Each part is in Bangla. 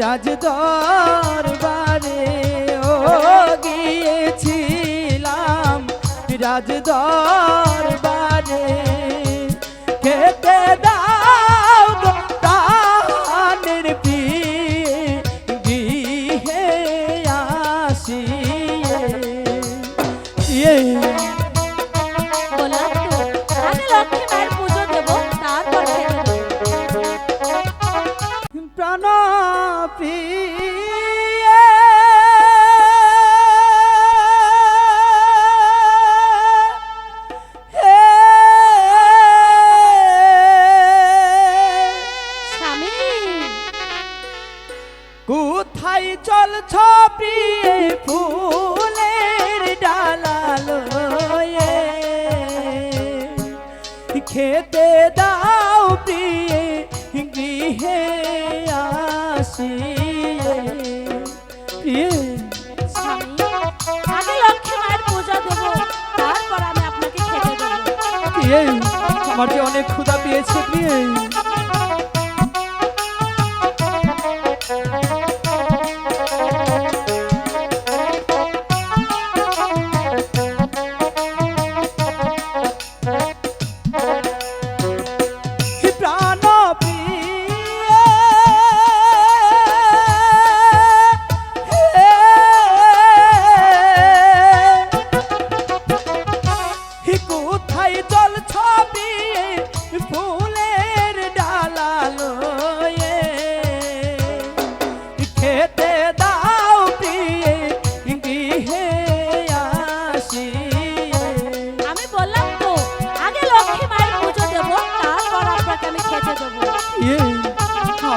রাজ দরবারে ও গিয়েছিলাম রাজ দরবারে। খেতে দাও প্রিয়ে গৃহে প্রিয়ে প্রিয়ে আমার যে অনেক ক্ষুদা পেয়েছে প্রিয়ে।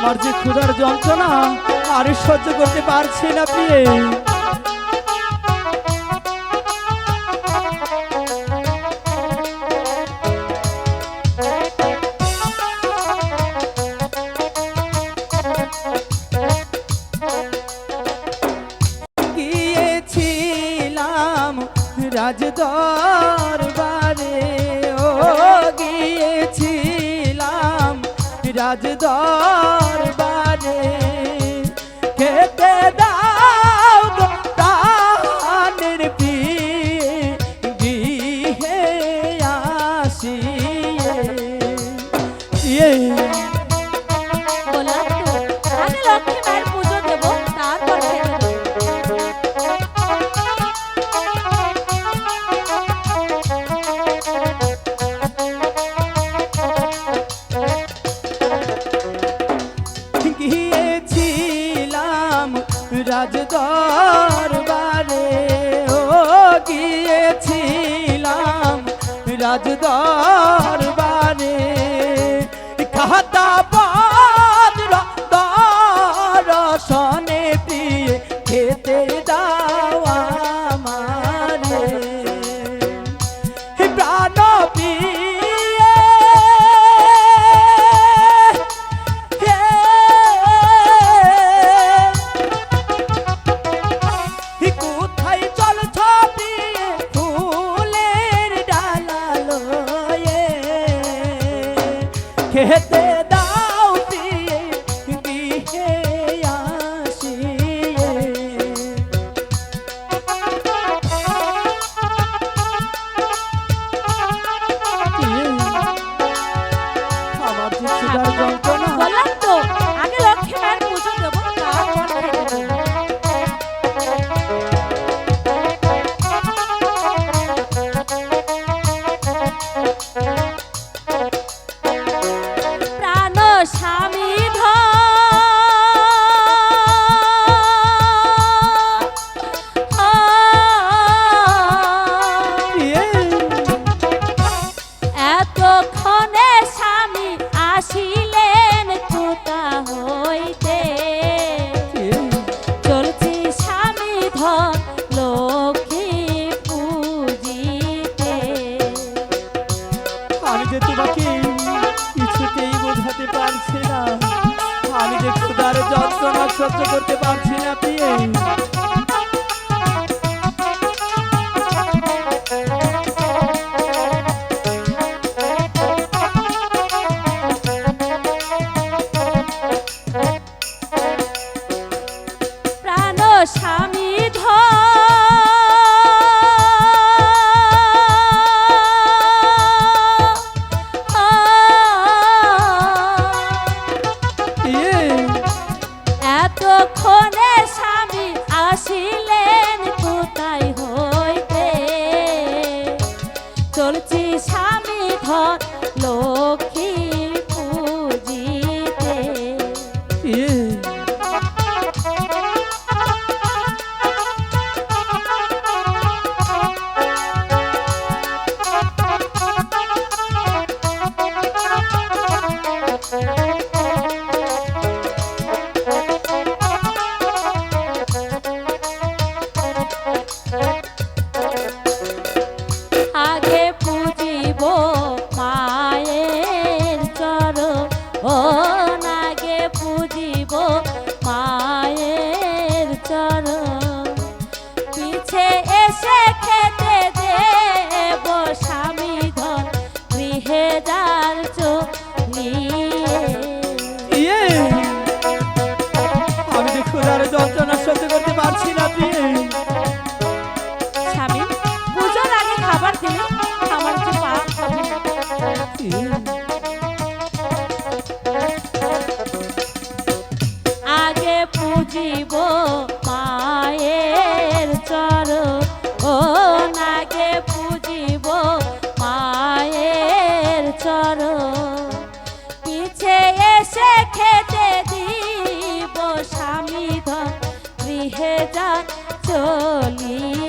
আমার যে ক্ষুধার যন্ত্রণা, আর সহ্য করতে পারছি না প্রিয়ে রাজ দরবারে ও গিয়েছিলাম রাজ দরবারে খেতে রাজ দরবারে ও গিয়েছিলাম। রাজ দরবারে বললাম তো আগে লক্ষ্মী মায়ের পুজো দেবো প্রাণ স্বামী এতক্ষণে আমি যে তোমাকে কিছুতেই বোঝাতে পারছি না। আমি যে ক্ষুধার যন্ত্রণা সহ্য করতে পারছি না, প্রিয়ে। যায় চলিয়ে